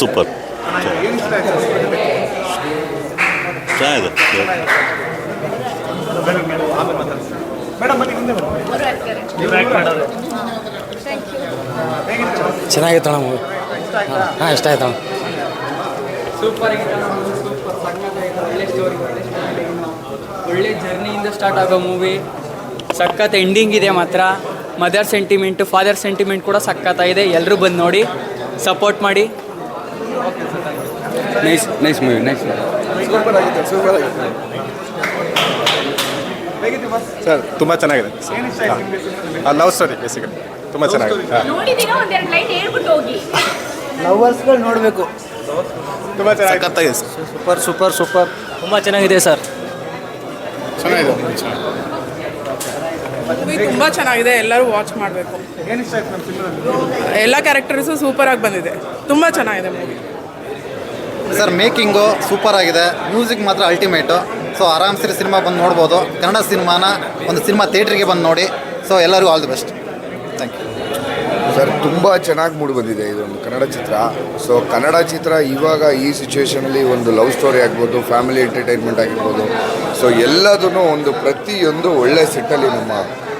Super ಚೆನ್ನಾಗಿದೆ. ಚೆನ್ನಾಗಿತ್ತು ಅಣ್ಣ ಮೂವಿ. ಹಾಂ ಇಷ್ಟ ಆಯ್ತು ಅಣ್ಣ. ಸೂಪರ್ ಆಗಿತ್ತು ಸೂಪರ್ ಸಕ್ಕತ್ತಾಗಿತ್ತು ಒಳ್ಳೆ ಸ್ಟೋರಿ ಒಳ್ಳೆ ಒಳ್ಳೆ ಜರ್ನಿಯಿಂದ ಸ್ಟಾರ್ಟ್ ಆಗೋ ಮೂವಿ ಸಖತ್ ಎಂಡಿಂಗ್ ಇದೆ ಮಾತ್ರ. ಮದರ್ ಸೆಂಟಿಮೆಂಟು ಫಾದರ್ ಸೆಂಟಿಮೆಂಟ್ ಕೂಡ ಸಖತ್ತಾಗಿದೆ. ಎಲ್ಲರೂ ಬಂದು ನೋಡಿ ಸಪೋರ್ಟ್ ಮಾಡಿ. Nice nice movie nice super ಆಗಿದೆ ಸೂಪರ್ ಆಗಿದೆ ಸರ್ ತುಂಬ ಚೆನ್ನಾಗಿದೆ. ಲವ್ ಸ್ಟೋರಿ ಬೇಸಿಕಲಿ ತುಂಬ ಚೆನ್ನಾಗಿದೆ. ಹಾಂ. ನೋಡಿದ್ದೀರಾ ಒಂದೆರಡು ಲೈನ್ ಹೇಳ್ಬಿಟ್ಟು ಹೋಗಿ. ಲವರ್ಸ್ಗಳು ನೋಡಬೇಕು. ತುಂಬ ಚೆನ್ನಾಗಿದೆ. ಸರ್. Super super super. ತುಂಬ ಚೆನ್ನಾಗಿದೆ ಸರ್. ಮೂವಿ ತುಂಬ ಚೆನ್ನಾಗಿದೆ ಎಲ್ಲರೂ ವಾಚ್ ಮಾಡಬೇಕು. ಎಲ್ಲ ಕ್ಯಾರೆಕ್ಟರ್ಸು ಸೂಪರಾಗಿ ಬಂದಿದೆ. ತುಂಬ ಚೆನ್ನಾಗಿದೆ ಮೂವಿ ಸರ್ ಮೇಕಿಂಗು ಸೂಪರ್ ಆಗಿದೆ. ಮ್ಯೂಸಿಕ್ ಮಾತ್ರ ಅಲ್ಟಿಮೇಟು ಸೊ ಆರಾಮ್ಸರಿ ಸಿನಿಮಾ ಬಂದು ನೋಡ್ಬೋದು. ಕನ್ನಡ ಸಿನಿಮಾನ ಒಂದು ಸಿನಿಮಾ ಥಿಯೇಟ್ರಿಗೆ ಬಂದು ನೋಡಿ. ಸೊ ಎಲ್ಲರಿಗೂ all the best thank you sir, ತುಂಬ ಚೆನ್ನಾಗಿ ಮೂಡಿ ಬಂದಿದೆ ಇದೊಂದು ಕನ್ನಡ ಚಿತ್ರ. ಸೊ ಕನ್ನಡ ಚಿತ್ರ ಇವಾಗ ಈ ಸಿಚುವೇಶನಲ್ಲಿ ಒಂದು ಲವ್ ಸ್ಟೋರಿ ಆಗ್ಬೋದು ಫ್ಯಾಮಿಲಿ ಎಂಟರ್ಟೈನ್ಮೆಂಟ್ ಆಗಿರ್ಬೋದು. ಸೊ ಎಲ್ಲದನ್ನು ಒಂದು ಪ್ರತಿಯೊಂದು ಒಳ್ಳೆ ಸಿಟ್ಟಲ್ಲಿ ನಮ್ಮ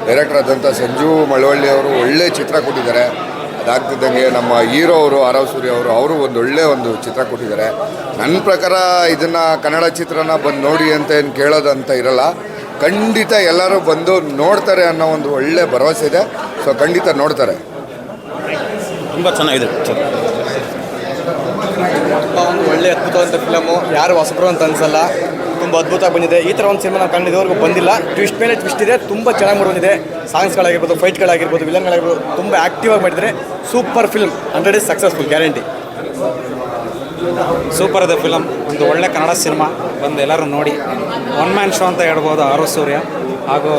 ಡೈರೆಕ್ಟರ್ ಆದಂಥ ಸಂಜು ಮಳವಳ್ಳಿ ಅವರು ಒಳ್ಳೆ ಚಿತ್ರ ಕೊಟ್ಟಿದ್ದಾರೆ. ಅದಾಗ್ತಿದ್ದಂಗೆ ನಮ್ಮ ಹೀರೋ ಅವರು ಆರವ್ ಸೂರ್ಯ ಅವರು ಅವರು ಒಂದು ಒಳ್ಳೆ ಒಂದು ಚಿತ್ರ ಕೊಟ್ಟಿದ್ದಾರೆ. ನನ್ನ ಪ್ರಕಾರ ಇದನ್ನು ಕನ್ನಡ ಚಿತ್ರನ ಬಂದು ನೋಡಿ ಅಂತ ಏನು ಕೇಳೋದಂತ ಇರಲ್ಲ. ಖಂಡಿತ ಎಲ್ಲರೂ ಬಂದು ನೋಡ್ತಾರೆ ಅನ್ನೋ ಒಂದು ಒಳ್ಳೆ ಭರವಸೆ ಇದೆ. ಸೊ ಖಂಡಿತ ನೋಡ್ತಾರೆ. ತುಂಬ ಚೆನ್ನಾಗಿದೆ. ಒಂದು ಒಳ್ಳೆ ಅದ್ಭುತವಾದ ಫಿಲಮು ಯಾರು ಹೊಸಬ್ರು ಅಂತ ಅನ್ಸಲ್ಲ. ತುಂಬ ಅದ್ಭುತವಾಗಿ ಬಂದಿದೆ. ಈ ಥರ ಒಂದು ಸಿನಿಮಾ ನಾವು ಕಂಡು ಇದುವರೆಗೂ ಬಂದಿಲ್ಲ. ಟ್ವಿಸ್ಟ್ ಮೇಲೆ ಟ್ವಿಸ್ಟ್ ಇದೆ. ತುಂಬ ಚೆನ್ನಾಗಿ ಬಂದಿದೆ ಸಾಂಗ್ಸ್ಗಳಾಗಿರ್ಬೋದು ಫೈಟ್ಗಳಾಗಿರ್ಬೋದು ವಿಲನ್ಗಳಾಗಿರ್ಬೋದು ತುಂಬ ಆ್ಯಕ್ಟಿವ್ ಆಗಿ ಮಾಡಿದರೆ super film hundred is successful guarantee super ಇದೆ ಫಿಲಮ್ ಒಂದು ಒಳ್ಳೆ ಕನ್ನಡ ಸಿನಿಮಾ ಬಂದು ಎಲ್ಲರೂ ನೋಡಿ. ಒನ್ ಮ್ಯಾನ್ ಶೋ ಅಂತ ಹೇಳ್ಬೋದು ಆರು ಸೂರ್ಯ. ಹಾಗೂ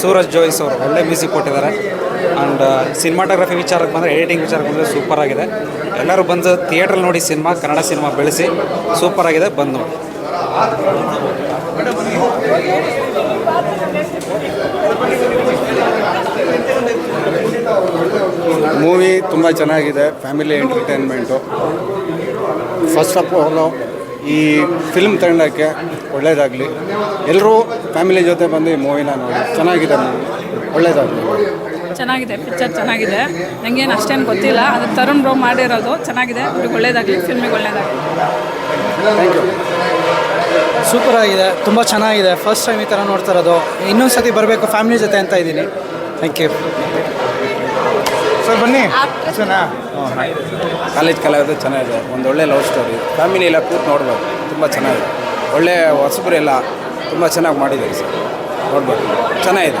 ಸೂರಜ್ ಜೋಯಿಸ್ ಅವರು ಒಳ್ಳೆ ಮ್ಯೂಸಿಕ್ ಕೊಟ್ಟಿದ್ದಾರೆ. ಆ್ಯಂಡ್ ಸಿನಿಮಾಟೋಗ್ರಫಿ ವಿಚಾರಕ್ಕೆ ಬಂದರೆ ಎಡಿಟಿಂಗ್ ವಿಚಾರಕ್ಕೆ ಬಂದರೆ ಸೂಪರ್ ಆಗಿದೆ. ಎಲ್ಲರೂ ಬಂದು ಥಿಯೇಟ್ರಲ್ಲಿ ನೋಡಿ ಸಿನಿಮಾ ಕನ್ನಡ ಸಿನಿಮಾ ಬೆಳೆಸಿ ಸೂಪರ್ ಆಗಿದೆ, ಬಂದು ಮೂವಿ ತುಂಬ ಚೆನ್ನಾಗಿದೆ family entertainment first of all ಈ ಫಿಲ್ಮ್ ತಂಡಕ್ಕೆ ಒಳ್ಳೆಯದಾಗಲಿ ಎಲ್ಲರೂ ಫ್ಯಾಮಿಲಿ ಜೊತೆ ಬಂದು ಈ ಮೂವಿನ ನೋಡಿ. ಚೆನ್ನಾಗಿದೆ ಮೂವಿ ಒಳ್ಳೆಯದಾಗಲಿ ಚೆನ್ನಾಗಿದೆ ಪಿಕ್ಚರ್ ಚೆನ್ನಾಗಿದೆ. ನನಗೇನು ಅಷ್ಟೇನು ಗೊತ್ತಿಲ್ಲ. ಅದು ತರುಣ್ ರೋ ಮಾಡಿರೋದು. ಚೆನ್ನಾಗಿದೆ. ಅವ್ರಿಗೆ ಒಳ್ಳೇದಾಗಲಿ ಫಿಲ್ಮಿಗೆ ಒಳ್ಳೇದಾಗಲಿ. ಸೂಪರ್ ಆಗಿದೆ. ತುಂಬ ಚೆನ್ನಾಗಿದೆ. ಫಸ್ಟ್ ಟೈಮ್ ಈ ಥರ ನೋಡ್ತಾ ಇರೋದು. ಇನ್ನೊಂದು ಸತಿ ಬರಬೇಕು ಫ್ಯಾಮಿಲಿ ಜೊತೆ ಅಂತ ಇದ್ದೀನಿ. ಥ್ಯಾಂಕ್ ಯು ಸರ್ ಬನ್ನಿ. ಕಾಲೇಜ್ ಕಲಾವಿದ ಚೆನ್ನಾಗಿದೆ. ಒಂದು ಒಳ್ಳೆ ಲವ್ ಸ್ಟೋರಿ ಫ್ಯಾಮಿಲಿ ಎಲ್ಲ ಕೂತು ನೋಡ್ಬೋದು ತುಂಬ ಚೆನ್ನಾಗಿದೆ. ಒಳ್ಳೆ ಹೊಸಬರೆಲ್ಲ ತುಂಬ ಚೆನ್ನಾಗಿ ಮಾಡಿದ್ದಾರೆ ಸರ್. ನೋಡ್ಬೋದು ಚೆನ್ನಾಗಿದೆ.